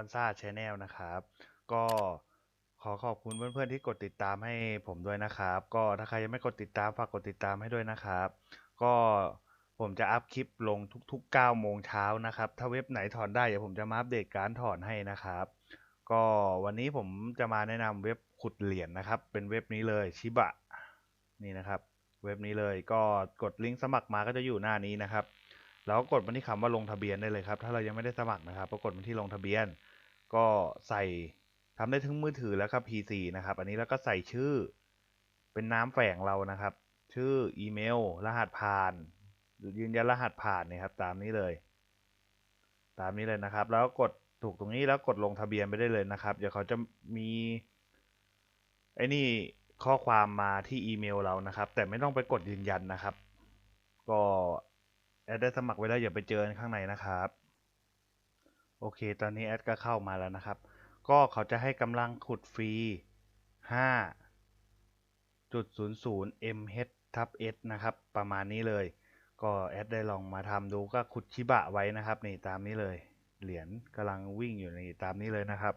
วันซ่าชแนลนะครับ ก็ขอขอบคุณเพื่อนๆที่กดติดตามให้ผมด้วยนะครับ ก็ถ้าใครยังไม่กดติดตามฝากกดติดตามให้ด้วยนะครับ ก็ผมจะอัพคลิปลงทุก ๆ 9 โมงเช้านะครับ ถ้าเว็บไหนถอนได้เดี๋ยวผมจะมาอัปเดตการถอนให้นะครับ ก็วันนี้ผมจะมาแนะนำเว็บขุดเหรียญนะครับ เป็นเว็บนี้เลยชิบะนี่นะครับ เว็บนี้เลยก็กดลิงก์สมัครมาก็จะอยู่หน้านี้นะครับ แล้วก็กดมาที่คำว่าลงทะเบียนได้เลยครับ ถ้าเรายังไม่ได้สมัครนะครับก็กดมาที่ลงทะเบียน ก็ใส่ทำได้ทั้งมือถือแล้วก็ PC นะครับ อันนี้แล้วก็ใส่ชื่อ เป็นน้ำแฝงเรานะครับ ชื่ออีเมล รหัสผ่านยืนยันรหัสผ่านนี่ยครับ ตามนี้เลย ตามนี้เลยนะครับ แล้วกดถูกตรงนี้แล้วกดลงทะเบียนไปได้เลยนะครับ เดี๋ยวเขาจะมีไอ้นี่ข้อความมาที่อีเมลเรานะครับ แต่ไม่ต้องไปกดยืนยันนะครับ ก็ แอดได้สมัครไว้แล้วอย่าไปเจอกันข้างในนะครับ โอเค ตอนนี้แอดก็เข้ามาแล้วนะครับ ก็เขาจะให้กำลังขุดฟรี5.00 mh ทับ s นะครับ ประมาณนี้เลย ก็แอดได้ลองมาทำดูก็ขุดชิบะไว้นะครับนี่ตามนี้เลย เหรียญกำลังวิ่งอยู่นี่ตามนี้เลยนะครับ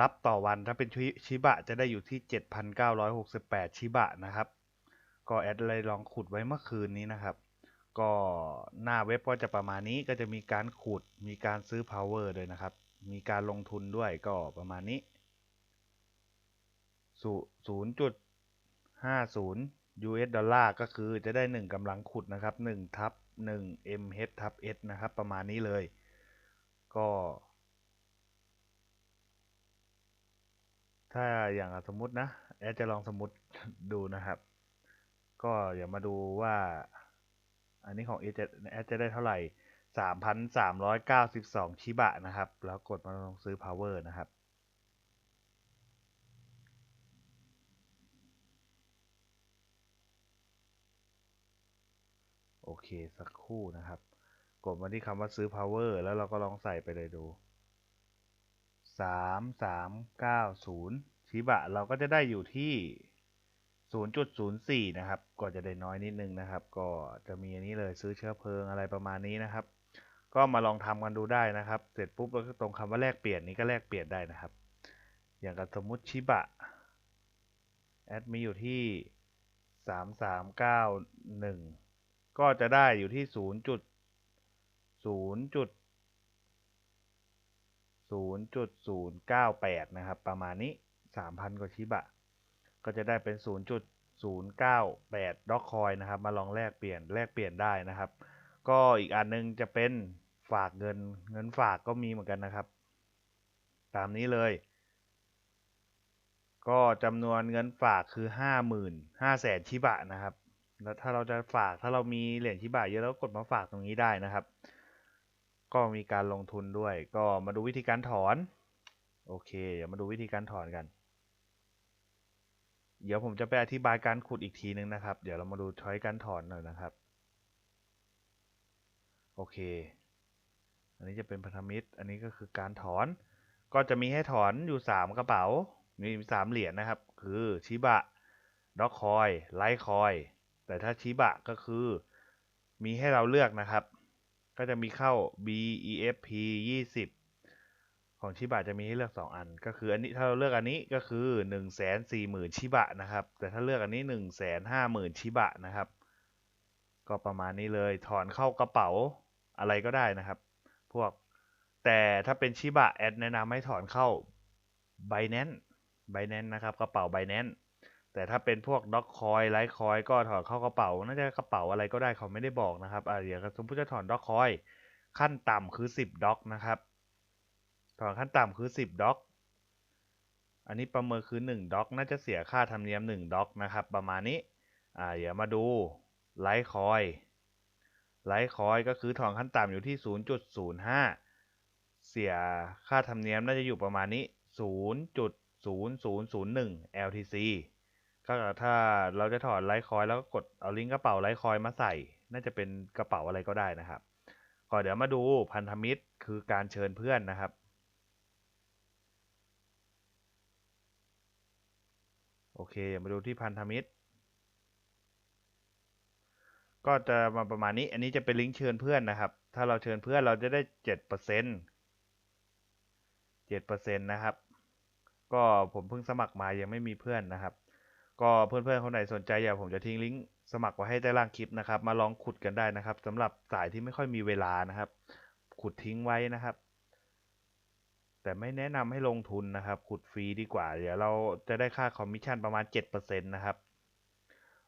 รับต่อวันถ้าเป็นชิบะจะได้อยู่ที่ 7,968 ชิบะนะครับ ก็แอดเลยลองขุดไว้เมื่อคืนนี้นะครับ ก็หน้าเว็บก็จะประมาณนี้ก็จะมีการขุดมีการซื้อ power ด้วยนะครับ มีการลงทุนด้วยก็ประมาณนี้ศูนย์จุดห้าศูนย์ US ดอลลาร์ก็คือจะได้หนึ่งกำลังขุดนะครับหนึ่งทับหนึ่ง mh ทับ s นะครับ ประมาณนี้เลย ก็ ถ้าอย่างสมมุตินะ แอดจะลองสมมติดูนะครับ ก็อย่ามาดูว่า อันนี้ของแอจะแอดจะได้เท่าไหร่สามพันสามร้อยเก้าสิบสองชิบะนะครับ แล้วกดมาลองซื้อ power นะครับโอเค สักครู่นะครับ กดมาที่คำว่าซื้อ power แล้วเราก็ลองใส่ไปเลยดูสามสามเก้าศูนย์ชิบะ เราก็จะได้อยู่ที่ 0.04 นะครับ ก็จะได้น้อยนิดนึงนะครับ ก็จะมีอันนี้เลยซื้อเชื้อเพลิงอะไรประมาณนี้นะครับ ก็มาลองทำกันดูได้นะครับ เสร็จปุ๊บแล้วก็ตรงคำว่าแลกเปลี่ยนนี้ก็แลกเปลี่ยนได้นะครับ อย่างกับสมมุติชิบะแอดมีอยู่ที่3391ก็จะได้อยู่ที่ 0. จุด0จุด0.098นะครับ ประมาณนี้3,000กว่าชิบะ ก็จะได้เป็น 0.098ด็อกคอยนะครับ มาลองแลกเปลี่ยนแลกเปลี่ยนได้นะครับ ก็อีกอันนึงจะเป็นฝากเงินเงินฝากก็มีเหมือนกันนะครับ ตามนี้เลย ก็จำนวนเงินฝากคือ 50,000 5แสนชิบะนะครับ แล้วถ้าเราจะฝากถ้าเรามีเหรียญชิบะเยอะแล้วกดมาฝากตรงนี้ได้นะครับ ก็มีการลงทุนด้วย ก็มาดูวิธีการถอน โอเคเดี๋ยวมาดูวิธีการถอนกัน เดี๋ยวผมจะไปอธิบายการขุดอีกทีนึงนะครับ เดี๋ยวเรามาดูช้อยการถอนหน่อยนะครับ โอเค อันนี้จะเป็นพันธมิตร อันนี้ก็คือการถอน ก็จะมีให้ถอนอยู่ 3 กระเป๋า มีสามเหรียญนะครับ คือชิบะ ด็อกคอย ไลท์คอย แต่ถ้าชิบะก็คือ มีให้เราเลือกนะครับ ก็จะมีเข้า BEFP 20 ของชิบะจะมีให้เลือก 2 อัน ก็คืออันนี้ถ้าเราเลือกอันนี้ก็คือ 1 4 0 0 0 0ชิบะนะครับ แต่ถ้าเลือกอันนี้ 1 5 0 0 0 0ชิบะนะครับ ก็ประมาณนี้เลยถอนเข้ากระเป๋าอะไรก็ได้นะครับ พวกแต่ถ้าเป็นชิบะแอดแนะนำให้ถอนเข้า Binance Binance นะครับกระเป๋า Binance แต่ถ้าเป็นพวกด็อกคอยไลท์คอยก็ถอนเข้ากระเป๋าน่าจะกระเป๋าอะไรก็ได้เขาไม่ได้บอกนะครับอ่าเดี๋ยวสมมติจะถอนด็อกคอยขั้นต่ำคือ 10ด็อกนะครับ ถอนขั้นต่ำคือ 10ด็อก อันนี้ประเมินคือ1ด็อกน่าจะเสียค่าธรรมเนียม1ด็อกนะครับ ประมาณนี้ อ่า เดี๋ยวมาดูไลท์คอย ไลท์คอยก็คือถอนขั้นต่ำอยู่ที่ 0.05 เสียค่าธรรมเนียมน่าจะอยู่ประมาณนี้ 0.0001 LTC ก็ถ้าเราจะถอนไลท์คอยแล้วก็กดเอาลิงก์กระเป๋าไลท์คอยมาใส่ น่าจะเป็นกระเป๋าอะไรก็ได้นะครับก็เดี๋ยวมาดูพันธมิตรคือการเชิญเพื่อนนะครับ โอเค มาดูที่พันธมิตร ก็จะมาประมาณนี้ อันนี้จะเป็นลิงก์เชิญเพื่อนนะครับ ถ้าเราเชิญเพื่อนเราจะได้เจ็ดเปอร์เซ็นต์เจ็ดเปอร์เซ็นต์นะครับ ก็ผมเพิ่งสมัครมายังไม่มีเพื่อนนะครับ ก็เพื่อนๆคนไหนสนใจอย่าผมจะทิ้งลิงก์สมัครไว้ให้ใต้ล่างคลิปนะครับ มาลองขุดกันได้นะครับสำหรับสายที่ไม่ค่อยมีเวลานะครับ ขุดทิ้งไว้นะครับ แต่ไม่แนะนำให้ลงทุนนะครับ ขุดฟรีดีกว่า เดี๋ยวเราจะได้ค่าคอมมิชชั่นประมาณ 7%นะครับ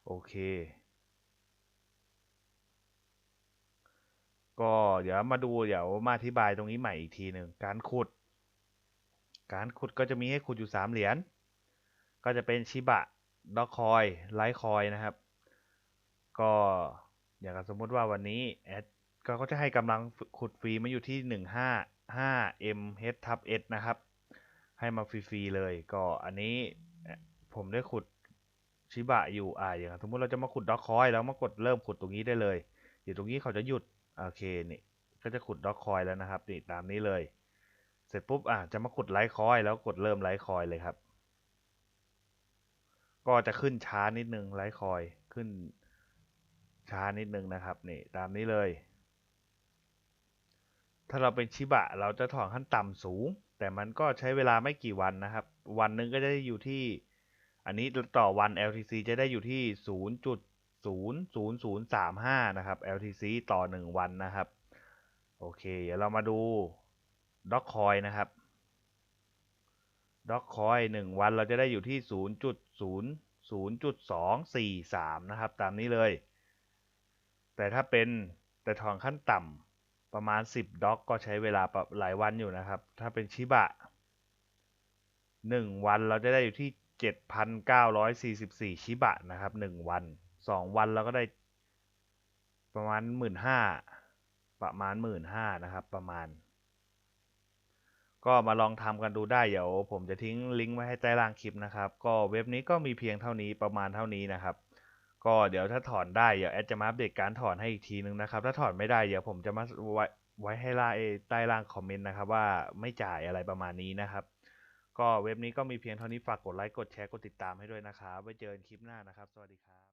โอเค ก็เดี๋ยวมาดูเดี๋ยวมาอธิบายตรงนี้ใหม่อีกทีหนึ่งการขุด การขุดก็จะมีให้ขุดอยู่ 3 เหรียญ ก็จะเป็นชิบะด็อกคอยไลท์คอยนะครับ ก็อย่างสมมติว่าวันนี้แอดก็จะให้กำลังขุดฟรีมาอยู่ที่ 15 m h ทับ s นะครับ ให้มาฟรีๆเลย ก็อันนี้ผมได้ขุดชิบะอยู่อ่าอย่างสมมติเราจะมาขุดด็อกคอยแล้วมากดเริ่มขุดตรงนี้ได้เลย อยู่ตรงนี้เขาจะหยุดโอเคนี่ก็จะขุดด็อกคอยแล้วนะครับนี่ตามนี้เลย เสร็จปุ๊บอะจะมาขุดไลท์คอยแล้วกดเริ่มไลท์คอยเลยครับ ก็จะขึ้นช้านิดนึงไลท์คอยขึ้นช้านิดนึงนะครับนี่ตามนี้เลย ถ้าเราเป็นชิบะเราจะถอนขั้นต่ำสูง แต่มันก็ใช้เวลาไม่กี่วันนะครับ วันหนึ่งก็จะได้อยู่ที่ อันนี้ต่อวัน LTC จะได้อยู่ที่ 0.00035 นะครับ LTC ต่อ 1 วันนะครับ โอเค เดี๋ยวเรามาดูด็อกคอยนะครับด็อกคอย1วันเราจะได้อยู่ที่ 0.00.243 นะครับ ตามนี้เลย แต่ถ้าเป็นแต่ทองขั้นต่ำ ประมาณ 10 ด็อกก็ใช้เวลาหลายวันอยู่นะครับ ถ้าเป็นชิบะ 1 วันเราจะได้อยู่ที่ 7,944 ชิบะนะครับ 1 วัน 2 วันเราก็ได้ประมาณ 15,000ประมาณ 15,000นะครับประมาณ ก็มาลองทำกันดูได้ เดี๋ยวผมจะทิ้งลิงก์ไว้ให้ใต้ล่างคลิปนะครับ ก็เว็บนี้ก็มีเพียงเท่านี้ประมาณเท่านี้นะครับ ก็เดี๋ยวถ้าถอนได้เดี๋ยวแอดจะมาอัปเดตการถอนให้อีกทีนึงนะครับ ถ้าถอนไม่ได้เดี๋ยวผมจะมาไว้ไว้ให้ล่าใต้ล่างคอมเมนต์นะครับ ว่าไม่จ่ายอะไรประมาณนี้นะครับ ก็เว็บนี้ก็มีเพียงเท่านี้ฝากกดไลค์กดแชร์กดติดตามให้ด้วยนะครับไว้เจอกันคลิปหน้านะครับ สวัสดีครับ